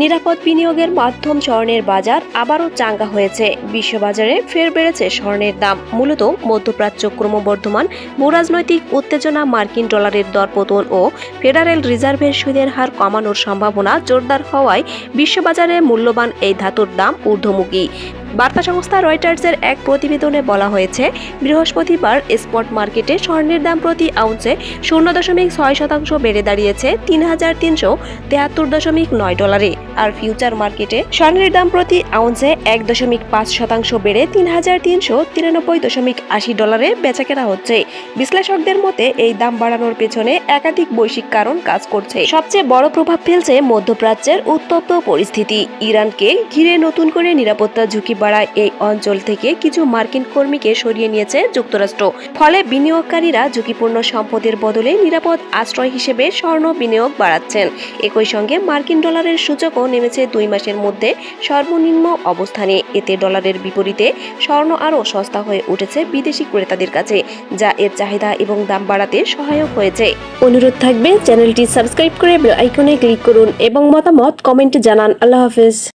নিরাপদ বিনিয়োগের মাধ্যম স্বর্ণের বাজার আবারও চাঙ্গা হয়েছে। বিশ্ববাজারে ফের বেড়েছে স্বর্ণের দাম। মূলত মধ্যপ্রাচ্য ক্রমবর্ধমান ভূরাজনৈতিক উত্তেজনা মার্কিন ডলারের দরপতন ও ফেডারেল রিজার্ভের সুদের হার কমানোর সম্ভাবনা জোরদার হওয়ায় বিশ্ববাজারে মূল্যবান এই ধাতুর দাম ঊর্ধ্বমুখী। বার্তা সংস্থা রয়টার্সের এক প্রতিবেদনে বলা হয়েছে, বৃহস্পতিবার স্পট মার্কেটে স্বর্ণের দাম প্রতি আউন্সে শূন্য দশমিক ছয় শতাংশ বেড়ে দাঁড়িয়েছে তিন হাজার তিনশো তেহাত্তর দশমিক নয় ডলারে, আর ফিউচার মার্কেটে স্বর্ণের দাম প্রতি আউন্সে এক দশমিক পাঁচ শতাংশ বেড়ে তিন হাজার তিনশো তিরানব্বই দশমিক আশি ডলারে বেচাকেনা হচ্ছে। বিশ্লেষকদের মতে, এই দাম বাড়ানোর পেছনে একাধিক বৈশ্বিক কারণ কাজ করছে। সবচেয়ে বড় প্রভাব ফেলছে মধ্যপ্রাচ্যের উত্তপ্ত পরিস্থিতি। ইরানকে ঘিরে নতুন করে নিরাপত্তা ঝুঁকি বাড়ায় এই অঞ্চল থেকে কিছু মার্কিন কর্মীকে সরিয়ে নিয়েছে যুক্তরাষ্ট্র। ফলে বিনিয়োগকারীরা ঝুঁকিপূর্ণ সম্পদের বদলে নিরাপদ আশ্রয় হিসেবে স্বর্ণ বিনিয়োগ বাড়াচ্ছেন। একই সঙ্গে মার্কিন ডলারের সূচকও নেমেছে দুই মাসের মধ্যে সর্বনিম্ন অবস্থানে। এতে ডলারের বিপরীতে স্বর্ণ আরও সস্তা হয়ে উঠেছে বিদেশি ক্রেতাদের কাছে, যা এর চাহিদা এবং দাম বাড়াতে সহায়ক হয়েছে। অনুরোধ থাকবে চ্যানেলটি সাবস্ক্রাইব করে বেল আইকনে ক্লিক করুন এবং মতামত কমেন্টে জানান। আল্লাহ হাফেজ।